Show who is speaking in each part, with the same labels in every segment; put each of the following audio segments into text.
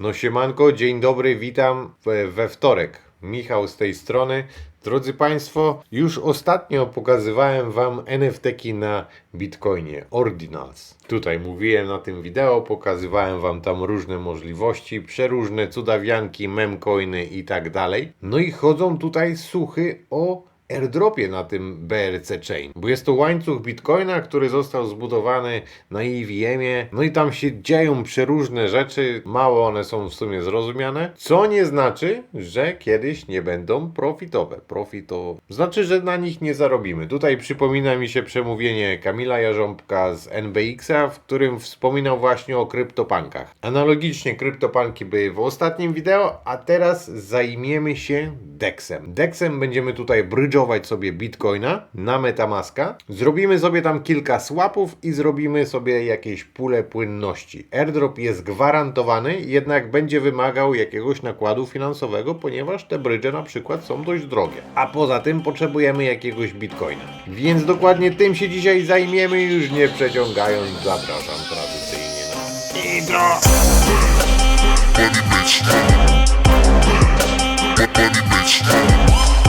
Speaker 1: No siemanko, dzień dobry, witam we, wtorek. Michał z tej strony. Drodzy Państwo, już ostatnio pokazywałem Wam NFT-ki na Bitcoinie, Ordinals. Tutaj mówiłem na tym wideo, pokazywałem Wam tam różne możliwości, przeróżne cudawianki, memcoiny i tak dalej. No i chodzą tutaj słuchy o airdropie na tym BRC Chain, bo jest to łańcuch Bitcoina, który został zbudowany na EVM-ie, no i tam się dzieją przeróżne rzeczy, mało one są w sumie zrozumiane, co nie znaczy, że kiedyś nie będą profitowe. Profit to znaczy, że na nich nie zarobimy. Tutaj przypomina mi się przemówienie Kamila Jarząbka z NBX-a, w którym wspominał właśnie o kryptopankach. Analogicznie kryptopanki były w ostatnim wideo, a teraz zajmiemy się DEXem. DEXem będziemy tutaj brydżować sobie Bitcoina na Metamaska. Zrobimy sobie tam kilka swapów i zrobimy sobie jakieś pule płynności. Airdrop jest gwarantowany, jednak będzie wymagał jakiegoś nakładu finansowego, ponieważ te brydże na przykład są dość drogie. A poza tym potrzebujemy jakiegoś Bitcoina. Więc dokładnie tym się dzisiaj zajmiemy, już nie przeciągając, zapraszam tradycyjnie na intro.
Speaker 2: Money bitch. Bitch.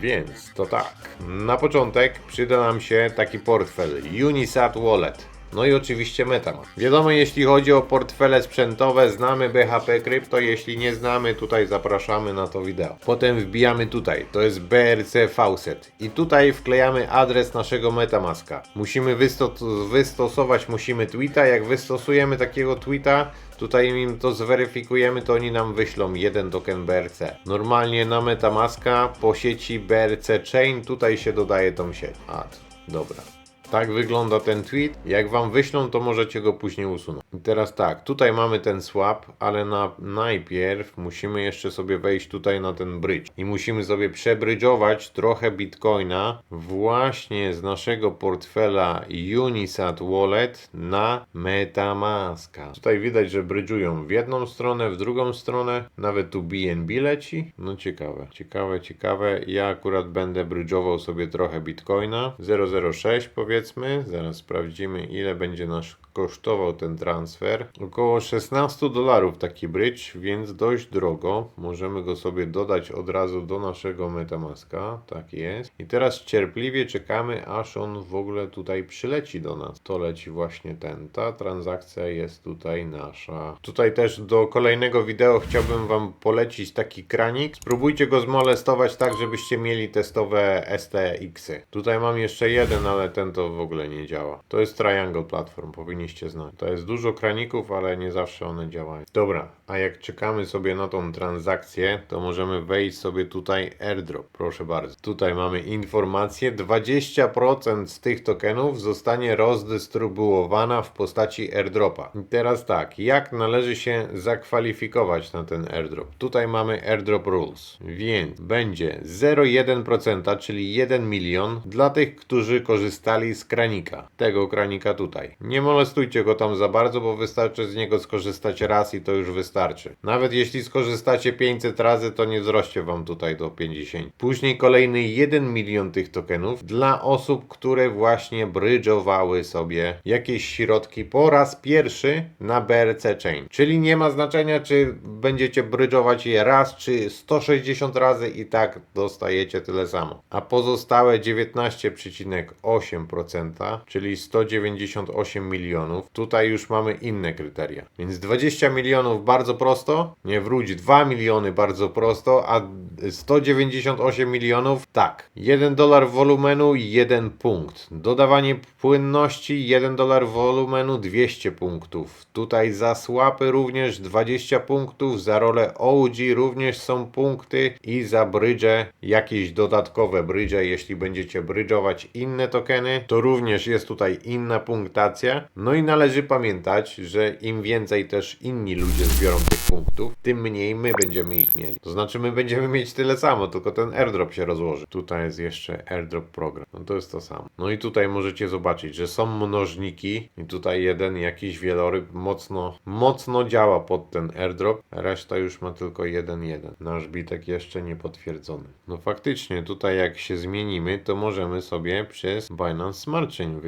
Speaker 1: Więc to tak. Na początek przyda nam się taki portfel Unisat Wallet. No i oczywiście Metamask. Wiadomo, jeśli chodzi o portfele sprzętowe, znamy BHP Crypto. Jeśli nie znamy, tutaj zapraszamy na to wideo. Potem wbijamy tutaj, to jest BRC Faucet. I tutaj wklejamy adres naszego Metamaska. Musimy wysto- wystosować, musimy tweeta. Jak wystosujemy takiego tweeta, Tutaj im to zweryfikujemy, to oni nam wyślą jeden token BRC. Normalnie na Metamaska po sieci BRC Chain tutaj się dodaje tą sieć. A, dobra. Tak wygląda ten tweet. Jak wam wyślą, to możecie go później usunąć. I teraz tak, tutaj mamy ten swap, ale na, najpierw musimy jeszcze sobie wejść tutaj na ten bridge. I musimy sobie przebrydżować trochę bitcoina właśnie z naszego portfela Unisat Wallet na Metamaska. Tutaj widać, że brydżują w jedną stronę, w drugą stronę. Nawet tu BNB leci. No ciekawe, ciekawe, ciekawe. Ja akurat będę brydżował sobie trochę bitcoina. 006 powiedzmy. Zaraz sprawdzimy ile będzie nasz kosztował ten transfer. Około 16 dolarów taki bridge, więc dość drogo. Możemy go sobie dodać od razu do naszego Metamaska. Tak jest. I teraz cierpliwie czekamy, aż on w ogóle tutaj przyleci do nas. To leci właśnie ten. Ta transakcja jest tutaj nasza. Tutaj też do kolejnego wideo chciałbym Wam polecić taki kranik. Spróbujcie go zmolestować tak, żebyście mieli testowe STX-y. Tutaj mam jeszcze jeden, ale ten to w ogóle nie działa. To jest Triangle Platform, powinniście znać. To jest dużo kraników, ale nie zawsze one działają. Dobra, a jak czekamy sobie na tą transakcję, to możemy wejść sobie tutaj airdrop. Proszę bardzo. Tutaj mamy informację. 20% z tych tokenów zostanie rozdystrybuowana w postaci airdropa. I teraz tak, jak należy się zakwalifikować na ten airdrop? Tutaj mamy airdrop rules, więc będzie 0,1%, czyli 1 milion dla tych, którzy korzystali z kranika. Tego kranika tutaj. Nie molestujcie go tam za bardzo, bo wystarczy z niego skorzystać raz i to już wystarczy. Nawet jeśli skorzystacie 500 razy, to nie wzrośnie wam tutaj do 50. Później kolejny 1 milion tych tokenów dla osób, które właśnie brydżowały sobie jakieś środki po raz pierwszy na BRC Chain. Czyli nie ma znaczenia, czy będziecie brydżować je raz, czy 160 razy i tak dostajecie tyle samo. A pozostałe 19,8%, czyli 198 milionów, tutaj już mamy inne kryteria. Więc 20 milionów bardzo prosto, nie wróć 2 miliony bardzo prosto, a 198 milionów tak. 1 dolar wolumenu, 1 punkt. Dodawanie płynności, 1 dolar wolumenu, 200 punktów. Tutaj za swapy również 20 punktów, za rolę OG również są punkty i za brydże jakieś dodatkowe brydże, jeśli będziecie brydżować inne tokeny, to również jest tutaj inna punktacja. No i należy pamiętać, że im więcej też inni ludzie zbiorą tych punktów, tym mniej my będziemy ich mieli. To znaczy my będziemy mieć tyle samo, tylko ten airdrop się rozłoży. Tutaj jest jeszcze airdrop program. No to jest to samo. No i tutaj możecie zobaczyć, że są mnożniki i tutaj jeden jakiś wieloryb mocno, mocno działa pod ten airdrop. Reszta już ma tylko jeden jeden. Nasz bitek jeszcze nie potwierdzony. No faktycznie tutaj jak się zmienimy, to możemy sobie przez Binance Smart Chain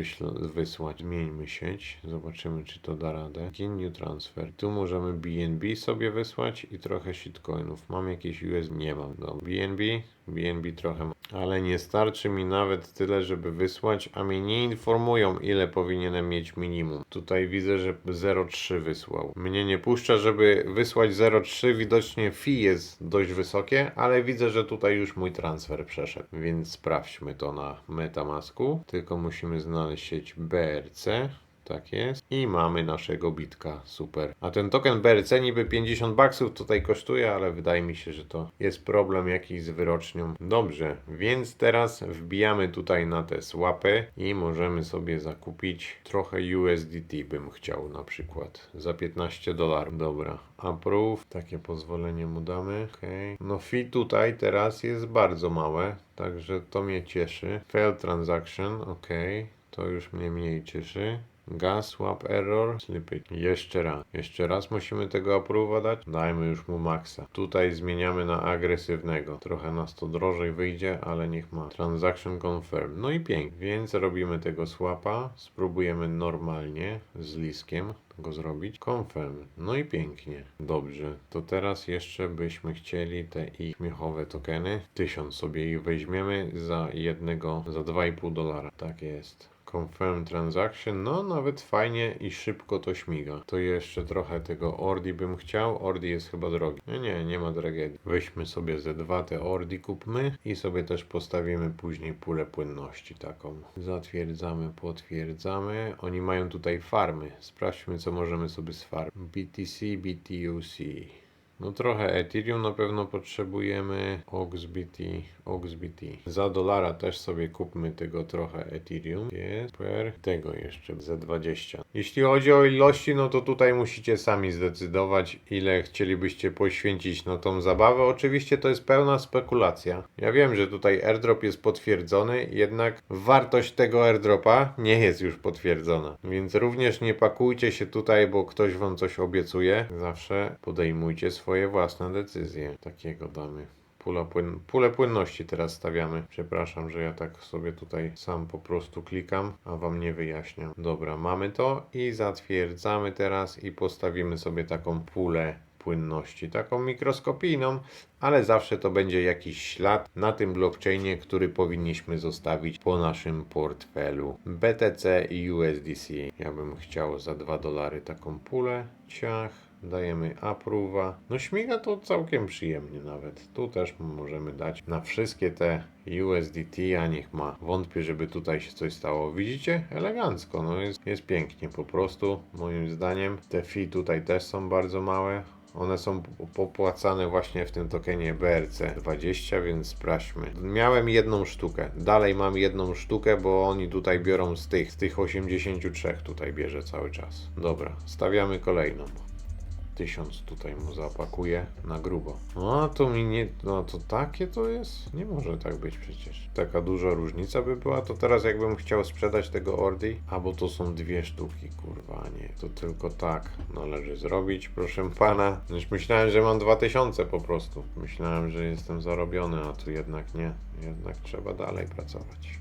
Speaker 1: wysłać. Zmieńmy sieć, zobaczymy czy to da radę. New transfer. Tu możemy BNB sobie wysłać i trochę shitcoinów. Mam jakieś US? Nie mam. No, BNB? BNB trochę. Ale nie starczy mi nawet tyle, żeby wysłać, a mnie nie informują ile powinienem mieć minimum. Tutaj widzę, że 0,3 wysłał. Mnie nie puszcza, żeby wysłać 0,3. Widocznie fee jest dość wysokie, ale widzę, że tutaj już mój transfer przeszedł. Więc sprawdźmy to na Metamasku. Tylko musimy znaleźć sieć BRC. Tak jest. I mamy naszego bitka. Super. A ten token BRC niby 50 baksów tutaj kosztuje, ale wydaje mi się, że to jest problem jakiś z wyrocznią. Dobrze, więc teraz wbijamy tutaj na te swapy i możemy sobie zakupić trochę USDT bym chciał na przykład. Za 15 dolarów. Dobra. Approve. Takie pozwolenie mu damy. Okay. No fee tutaj teraz jest bardzo małe, także to mnie cieszy. Fail transaction. Ok. To już mnie mniej cieszy. Gas, swap error, slippage. Jeszcze raz. Jeszcze raz musimy tego approve'a dać. Dajmy już mu maksa. Tutaj zmieniamy na agresywnego. Trochę nas to drożej wyjdzie, ale niech ma. Transaction confirm. No i pięknie. Więc robimy tego swapa. Spróbujemy normalnie z liskiem go zrobić. Confirm. No i pięknie. Dobrze. To teraz jeszcze byśmy chcieli te ich śmiechowe tokeny. Tysiąc sobie ich weźmiemy za jednego, za 2,5 dolara. Tak jest. Confirm transaction, no nawet fajnie i szybko to śmiga. To jeszcze trochę tego Ordi bym chciał. Ordi jest chyba drogi. Nie, nie, nie ma tragedii. Weźmy sobie ze dwa te Ordi kupmy i sobie też postawimy później pulę płynności taką. Zatwierdzamy, potwierdzamy. Oni mają tutaj farmy. Sprawdźmy co możemy sobie z farm. BTC, BTUC. No trochę Ethereum na pewno potrzebujemy. OXBT, OXBT. Za dolara też sobie kupmy tego trochę Ethereum. Jest super. Tego jeszcze za 20. Jeśli chodzi o ilości, no to tutaj musicie sami zdecydować, ile chcielibyście poświęcić na tą zabawę. Oczywiście to jest pełna spekulacja. Ja wiem, że tutaj airdrop jest potwierdzony, jednak wartość tego airdropa nie jest już potwierdzona. Więc również nie pakujcie się tutaj, bo ktoś wam coś obiecuje. Zawsze podejmujcie swoje własne decyzje. Takiego damy. Płyn... Pulę płynności teraz stawiamy. Przepraszam, że ja tak sobie tutaj sam po prostu klikam, a wam nie wyjaśniam. Dobra, mamy to i zatwierdzamy teraz i postawimy sobie taką pulę płynności, taką mikroskopijną, ale zawsze to będzie jakiś ślad na tym blockchainie, który powinniśmy zostawić po naszym portfelu BTC i USDC. Ja bym chciał za 2 dolary taką pulę, ciach, dajemy approve'a. No śmiga to całkiem przyjemnie nawet. Tu też możemy dać na wszystkie te USDT, a niech ma. Wątpię, żeby tutaj się coś stało. Widzicie? Elegancko, no jest, jest pięknie po prostu, moim zdaniem. Te fee tutaj też są bardzo małe. One są popłacane właśnie w tym tokenie BRC20, więc sprawdźmy. Miałem jedną sztukę. Dalej mam jedną sztukę, bo oni tutaj biorą z tych, z tych 83 tutaj bierze cały czas. Dobra, stawiamy kolejną. Tysiąc tutaj mu zapakuję na grubo. No to mi nie. No to takie to jest? Nie może tak być przecież. Taka duża różnica by była, to teraz jakbym chciał sprzedać tego Ordi, a bo to są dwie sztuki, kurwa, nie. To tylko tak należy zrobić, proszę pana. Już myślałem, że mam 2000 po prostu. Myślałem, że jestem zarobiony, a tu jednak nie. Jednak trzeba dalej pracować.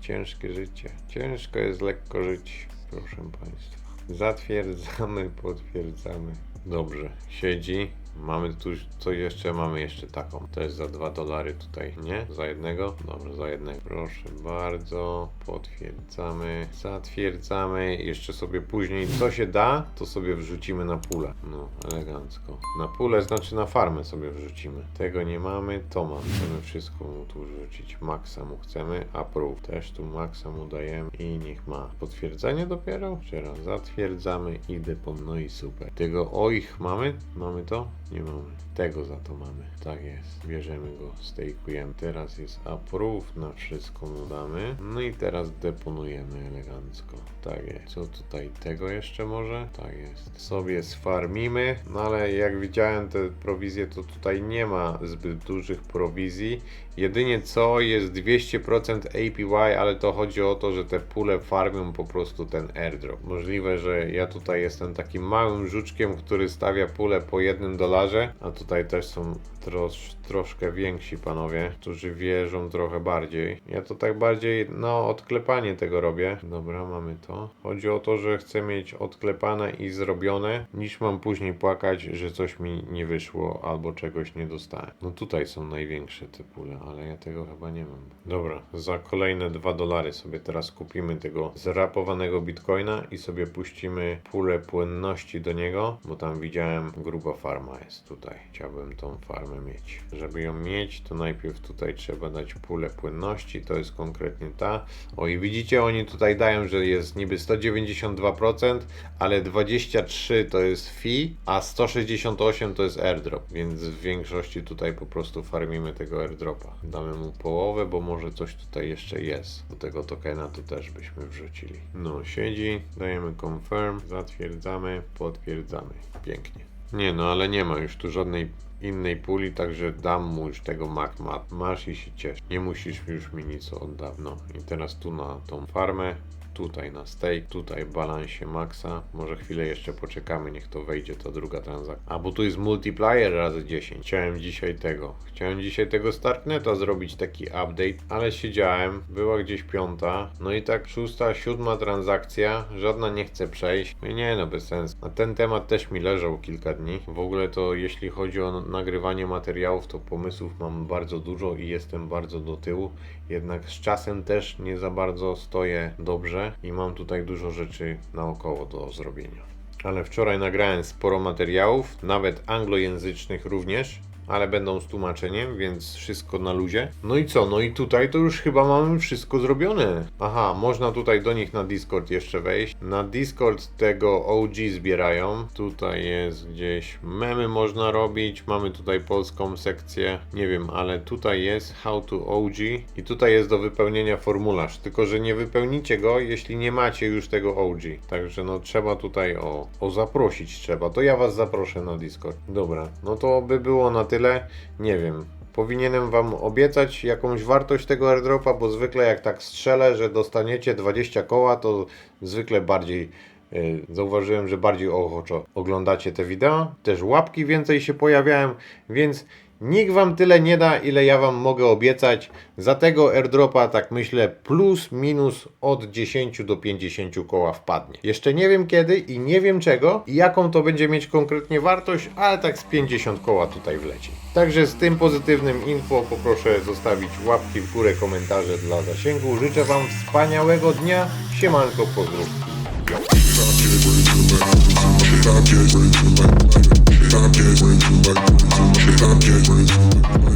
Speaker 1: Ciężkie życie. Ciężko jest lekko żyć, proszę Państwa. Zatwierdzamy, potwierdzamy. Dobrze, siedzi. Mamy tu, co jeszcze? Mamy jeszcze taką. To jest za 2 dolary tutaj, nie? Za jednego? Dobrze, za jednego. Proszę bardzo, potwierdzamy, zatwierdzamy. Jeszcze sobie później, co się da, to sobie wrzucimy na pulę. No, elegancko. Na pulę znaczy na farmę sobie wrzucimy. Tego nie mamy, to mamy. Chcemy wszystko mu tu wrzucić. Maxa mu chcemy, approve. Też tu maxa mu dajemy i niech ma. Potwierdzenie dopiero? Jeszcze raz zatwierdzamy i depom. No i super. Tego oich mamy? Mamy to? Nie mamy. Tego za to mamy. Tak jest. Bierzemy go, stejkujemy. Teraz jest approve, na wszystko mu damy. No i teraz deponujemy elegancko. Tak jest. Co tutaj? Tego jeszcze może? Tak jest. Sobie sfarmimy. No ale jak widziałem te prowizje, to tutaj nie ma zbyt dużych prowizji. Jedynie co jest 200% APY, ale to chodzi o to, że te pule farmią po prostu ten airdrop. Możliwe, że ja tutaj jestem takim małym żuczkiem, który stawia pulę po jednym dolarze, a tutaj też są trosz, troszkę więksi panowie, którzy wierzą trochę bardziej. Ja to tak bardziej, no, odklepanie tego robię. Dobra, mamy to. Chodzi o to, że chcę mieć odklepane i zrobione, niż mam później płakać, że coś mi nie wyszło albo czegoś nie dostałem. No tutaj są największe te pule, ale ja tego chyba nie mam. Dobra, za kolejne 2 dolary sobie teraz kupimy tego zrapowanego bitcoina i sobie puścimy pulę płynności do niego, bo tam widziałem gruba farma jest tutaj. Chciałbym tą farmę mieć. Żeby ją mieć, to najpierw tutaj trzeba dać pulę płynności, to jest konkretnie ta. O i widzicie, oni tutaj dają, że jest niby 192%, ale 23 to jest fee, a 168 to jest airdrop, więc w większości tutaj po prostu farmimy tego airdropa. Damy mu połowę, bo może coś tutaj jeszcze jest. Do tego tokena to też byśmy wrzucili. No, siedzi, dajemy confirm, zatwierdzamy, potwierdzamy. Pięknie. Nie no, ale nie ma już tu żadnej innej puli, także dam mu już tego magmat. Masz i się ciesz. Nie musisz już mi nic oddać. No i teraz tu na tą farmę, tutaj na stake, tutaj balansie maxa. Może chwilę jeszcze poczekamy, niech to wejdzie ta druga transakcja. A bo tu jest multiplier razy 10. Chciałem dzisiaj tego. Chciałem dzisiaj tego Starkneta zrobić taki update, ale siedziałem, była gdzieś piąta, no i tak szósta, siódma transakcja, żadna nie chce przejść. No i nie no, bez sensu. Na ten temat też mi leżał kilka dni. W ogóle to jeśli chodzi o nagrywanie materiałów, to pomysłów mam bardzo dużo i jestem bardzo do tyłu. Jednak z czasem też nie za bardzo stoję dobrze i mam tutaj dużo rzeczy naokoło do zrobienia. Ale wczoraj nagrałem sporo materiałów, nawet anglojęzycznych również, ale będą z tłumaczeniem, więc wszystko na luzie. No i co? No i tutaj to już chyba mamy wszystko zrobione. Aha, można tutaj do nich na Discord jeszcze wejść. Na Discord tego OG zbierają. Tutaj jest gdzieś memy można robić. Mamy tutaj polską sekcję. Nie wiem, ale tutaj jest How to OG i tutaj jest do wypełnienia formularz. Tylko, że nie wypełnicie go, jeśli nie macie już tego OG. Także no trzeba tutaj o, o zaprosić trzeba. To ja was zaproszę na Discord. Dobra, no to by było na tyle. Nie wiem. Powinienem wam obiecać jakąś wartość tego airdropa, bo zwykle jak tak strzelę, że dostaniecie 20 koła, to zwykle bardziej yy, zauważyłem, że bardziej ochoczo oglądacie te wideo. Też łapki więcej się pojawiają, więc nikt wam tyle nie da, ile ja wam mogę obiecać. Za tego airdropa, tak myślę, plus minus od 10 do 50 koła wpadnie. Jeszcze nie wiem kiedy i nie wiem czego i jaką to będzie mieć konkretnie wartość, ale tak z 50 koła tutaj wleci. Także z tym pozytywnym info poproszę zostawić łapki w górę, komentarze dla zasięgu. Życzę wam wspaniałego dnia. Siemanko, pozdrów.
Speaker 2: I'm getting, I'm getting.